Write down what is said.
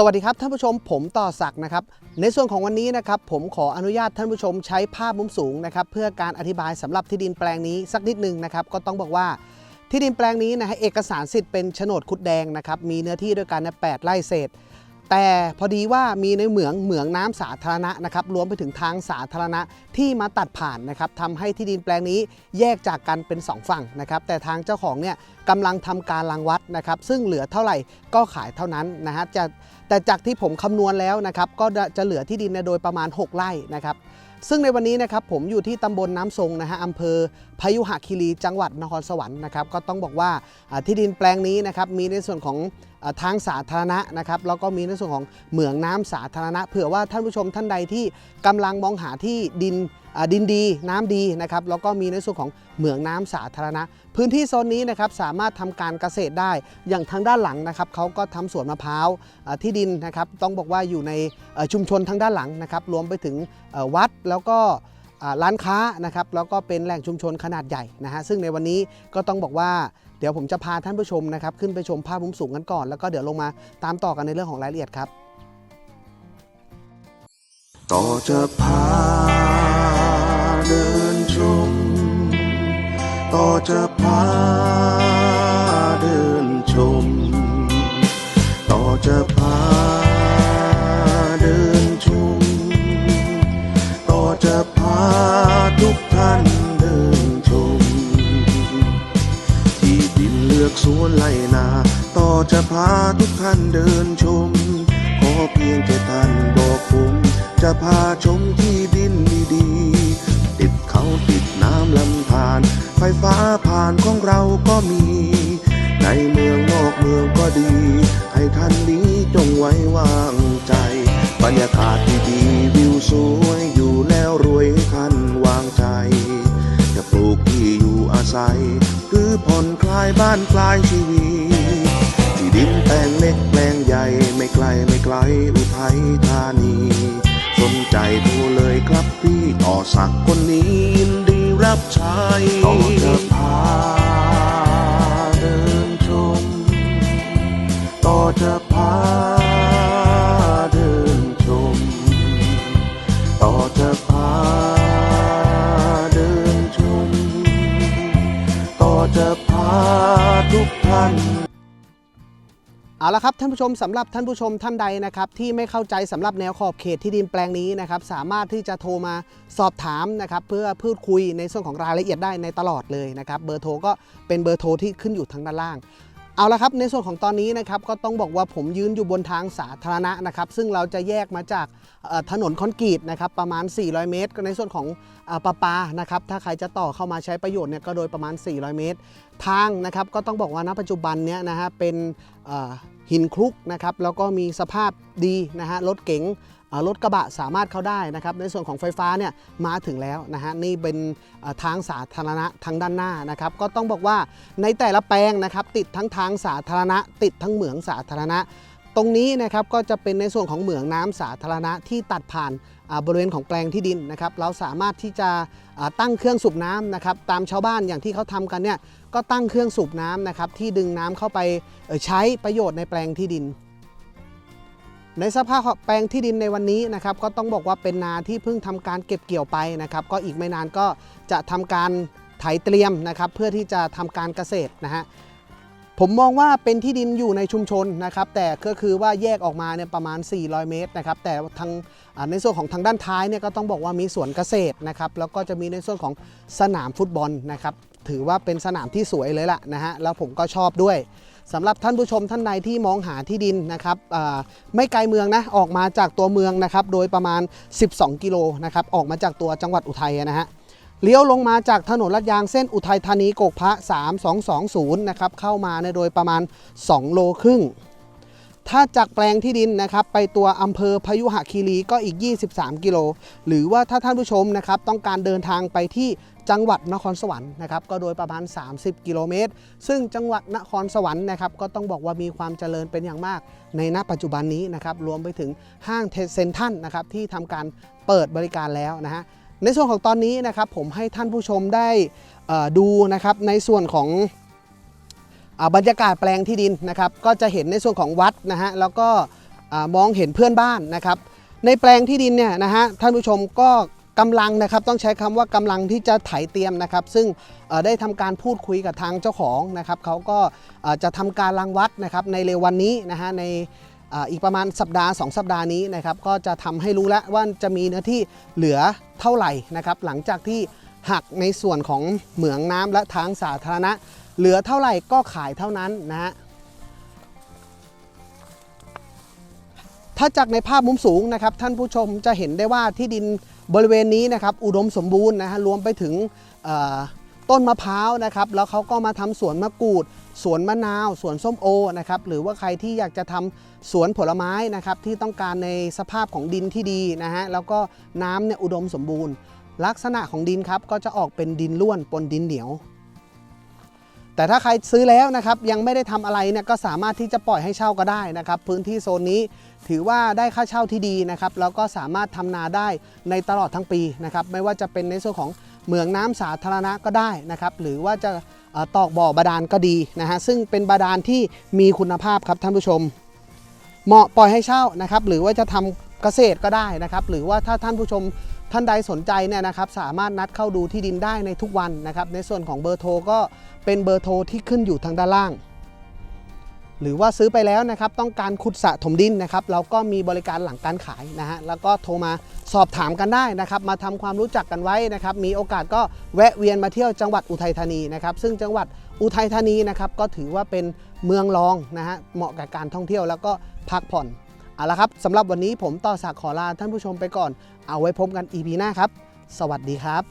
สวัสดีครับท่านผู้ชมผมต่อศักด์นะครับในส่วนของวันนี้นะครับผมขออนุญาตท่านผู้ชมใช้ภาพมุมสูงนะครับเพื่อการอธิบายสำหรับที่ดินแปลงนี้สักนิดหนึงนะครับก็ต้องบอกว่าที่ดินแปลงนี้นะฮะเอกสารสิทธิ์เป็นโฉนดคุดแดงนะครับมีเนื้อที่ด้วยกันใน8ไร่เศษ แต่พอดีว่ามีในเหมืองเหมืองน้ำสาธารณะนะครับรวมไปถึงทางสาธารณะที่มาตัดผ่านนะครับทำให้ที่ดินแปลงนี้แยกจากกันเป็น 2 ฝั่งนะครับ แต่ทางเจ้าของเนี่ยกำลังทำการรังวัดนะครับ ซึ่งเหลือเท่าไหร่ก็ขายเท่านั้นนะฮะจะแต่จากที่ผมคำนวณแล้วนะครับก็จะเหลือที่ดินเนยโดยประมาณ 6 ไร่นะครับซึ่งในวันนี้นะครับผมอยู่ที่ตำบลน้ำทรงนะฮะอำเภอ พยุหคีรีจังหวัดนครสวรรค์นะครับก็ต้องบอกว่าที่ดินแปลงนี้นะครับมีในส่วนของทางสาธารณะนะครับแล้วก็มีในส่วนของเหมืองน้ำสาธารณะเผื่อว่าท่านผู้ชมท่านใดที่กำลังมองหาที่ดินดินดีน้ำดีนะครับแล้วก็มีในส่วนของเหมืองน้ำสาธารณะ พื้นที่โซนนี้นะครับสามารถทำการเกษตรได้อย่างทางด้านหลังนะครับเขาก็ทำสวนมะพร้าวที่ดินนะครับต้องบอกว่าอยู่ในชุมชนทางด้านหลังนะครับรวมไปถึงวัดแล้วก็ ร้านค้านะครับแล้วก็เป็นแหล่งชุมชนขนาดใหญ่นะฮะซึ่งในวันนี้ก็ต้องบอกว่าเดี๋ยวผมจะพาท่านผู้ชมนะครับขึ้นไปชมภาพมุมสูงกันก่อน แล้วก็เดี๋ยวลงมาตามต่อกันในเรื่องของรายละเอียดครับต่อจะพาเดินชม ต่อจะพาเดินชม ต่อจะพ สวนไล่นา ต่อจะพาทุกท่านเดินชม ขอเพียงแค่ท่านบอกผม จะพาชมที่ดินดีๆติดเขาติดน้ำลำธาร ไฟฟ้าผ่านของเราก็มี ในเมืองนอกเมืองก็ดี ให้ท่านนี้จงไว้วางใจ บรรยากาศดีๆวิวสวยอยู่แล้วรวยให้ท่านวางใจ จะปลูกที่อยู่อาศัย อผ่อนคลายบ้านคลายชีวิตที่ดินแปลงเล็กแปลงใหญ่ไม่ไกลไม่ไกลอุทัยธานี สนใจโทรเลยครับพี่ต่อสักคนนี้ยินดีรับใช้ จะพาทุกท่านเอาละครับท่านผู้ชมสำหรับท่านผู้ชมท่านใดนะครับที่ไม่เข้าใจสำหรับแนวขอบเขตที่ดินแปลงนี้นะครับสามารถที่จะโทรมาสอบถามนะครับเพื่อพูดคุยในส่วนของรายละเอียดได้ในตลอดเลยนะครับเบอร์โทรก็เป็นเบอร์โทรที่ขึ้นอยู่ทางด้านล่าง เอาละครับในส่วนของตอนนี้นะครับก็ต้องบอกว่าผมยืนอยู่บนทางสาธารณะนะครับซึ่งเราจะแยกมาจากถนนคอนกรีตนะครับประมาณ 400 เมตร ในส่วนของอปะปานะครับถ้าใครจะต่อเข้ามาใช้ประโยชน์เนี่ยก็โดยประมาณ 400 เมตร ทางนะครับก็ต้องบอกว่าณปัจจุบันเนี้ยนะฮะเป็นหินคลุกนะครับแล้วก็มีสภาพดีนะฮะรถเก๋ง รถกระบะสามารถเข้าได้นะครับ ในส่วนของไฟฟ้าเนี่ยมาถึงแล้วนะฮะนี่เป็นทางสาธารณะทางด้านหน้านะครับ ก็ต้องบอกว่าในแต่ละแปลงนะครับ ติดทั้งทางสาธารณะ ติดทั้งเหมืองสาธารณะ ตรงนี้นะครับก็จะเป็นในส่วนของเหมืองน้ำสาธารณะที่ตัดผ่านบริเวณของแปลงที่ดินนะครับ เราสามารถที่จะตั้งเครื่องสูบน้ำนะครับ ตามชาวบ้านอย่างที่เขาทำกันเนี่ยก็ตั้งเครื่องสูบน้ำนะครับที่ดึงน้ำเข้าไปใช้ประโยชน์ในแปลงที่ดิน ในสภาพแปลงที่ดินในวันนี้นะครับก็ต้องบอกว่าเป็นนาที่เพิ่งทำการเก็บเกี่ยวไปนะครับก็อีกไม่นานก็จะทำการไถเตรียมนะครับเพื่อที่จะทำการเกษตรนะฮะผมมองว่าเป็นที่ดินอยู่ในชุมชนนะครับแต่ก็คือว่าแยกออกมาเนี่ยประมาณ 400 เมตรนะครับแต่ทางในส่วนของทางด้านท้ายเนี่ยก็ต้องบอกว่ามีสวนเกษตรนะครับแล้วก็จะมีในส่วนของสนามฟุตบอลนะครับ ถือว่าเป็นสนามที่สวยเลยล่ะนะฮะแล้วผมก็ชอบด้วยสำหรับท่านผู้ชมท่านใดที่มองหาที่ดินนะครับไม่ไกลเมืองนะออกมาจากตัวเมืองนะครับโดยประมาณ 12 กิโลนะครับออกมาจากตัวจังหวัดอุทัยนะฮะเลี้ยวลงมาจากถนนลาดยางเส้นอุทัยธานีโกกพระ 3220นะครับเข้ามาในโดยประมาณ 2 โลครึ่ง ถ้าจากแปลงที่ดินนะครับไปตัวอำเภอพยุหคีรีก็อีก 23 กิโล หรือว่าถ้าท่านผู้ชมนะครับต้องการเดินทางไปที่จังหวัดนครสวรรค์นะครับก็โดยประมาณ 30 กิโลเมตร ซึ่งจังหวัดนครสวรรค์นะครับก็ต้องบอกว่ามีความเจริญเป็นอย่างมาก ในณปัจจุบันนี้นะครับรวมไปถึงห้างเซ็นทัลนะครับที่ทำการเปิดบริการแล้วนะฮะในส่วนของตอนนี้นะครับผมให้ท่านผู้ชมได้ดูนะครับในส่วนของ บรรยากาศแปลงที่ดินนะครับก็จะเห็นในส่วนของวัดนะฮะแล้วก็มองเห็นเพื่อนบ้านนะครับ ในแปลงที่ดินเนี่ยนะฮะท่านผู้ชมก็กำลังนะครับต้องใช้คำว่ากำลังที่จะไถเตรียมนะครับ ซึ่งได้ทำการพูดคุยกับทางเจ้าของนะครับเขาก็จะทำการรังวัดนะครับในเร็ววันนี้นะฮะในอีกประมาณสัปดาห์ 2 สัปดาห์นี้นะครับก็จะทำให้รู้แล้วว่าจะมีเนื้อที่เหลือเท่าไหร่นะครับหลังจากที่หักในส่วนของเหมืองน้ำและทางสาธารณะ เหลือเท่าไหร่ก็ขายเท่านั้นนะฮะถ้าจากในภาพมุมสูงนะครับ ท่านผู้ชมจะเห็นได้ว่าที่ดินบริเวณนี้นะครับ อุดมสมบูรณ์นะฮะรวมไปถึงต้นมะพร้าวนะครับ แล้วเขาก็มาทำสวนมะกรูด สวนมะนาวสวนส้มโอนะครับหรือว่าใครที่อยากจะทำสวนผลไม้นะครับ ที่ต้องการในสภาพของดินที่ดีนะฮะแล้วก็น้ำเนี่ยอุดมสมบูรณ์ ลักษณะของดินครับก็จะออกเป็นดินร่วนปนดินเหนียว แต่ถ้าใครซื้อแล้วนะครับยังไม่ได้ทำอะไรเนี่ยก็สามารถที่จะปล่อยให้เช่าก็ได้นะครับ พื้นที่โซนนี้ถือว่าได้ค่าเช่าที่ดีนะครับแล้วก็สามารถทำนาได้ในตลอดทั้งปีนะครับไม่ว่าจะเป็นในส่วนของเหมืองน้ำสาธารณะก็ได้นะครับหรือว่าจะตอกบ่อบาดาลก็ดีนะฮะซึ่งเป็นบาดาลที่มีคุณภาพครับท่านผู้ชม เหมาะปล่อยให้เช่านะครับหรือว่าจะทำเกษตรก็ได้นะครับหรือว่าถ้าท่านผู้ชม ท่านใดสนใจเนี่ยนะครับสามารถนัดเข้าดูที่ดินได้ในทุกวันนะครับ ในส่วนของเบอร์โทรก็เป็นเบอร์โทรที่ขึ้นอยู่ทางด้านล่าง หรือว่าซื้อไปแล้วนะครับ ต้องการขุดสะถมดินนะครับ เราก็มีบริการหลังการขายนะฮะแล้วก็โทรมาสอบถามกันได้นะครับ มาทำความรู้จักกันไว้นะครับ มีโอกาสก็แวะเวียนมาเที่ยวจังหวัดอุทัยธานีนะครับ ซึ่งจังหวัดอุทัยธานีนะครับก็ถือว่าเป็นเมืองรองนะฮะเหมาะกับการท่องเที่ยวแล้วก็พักผ่อน เอาละครับสำหรับวันนี้ผมต่อศักดิ์ขอลาท่านผู้ชมไปก่อน เอาไว้พบกัน EP หน้าครับ สวัสดีครับ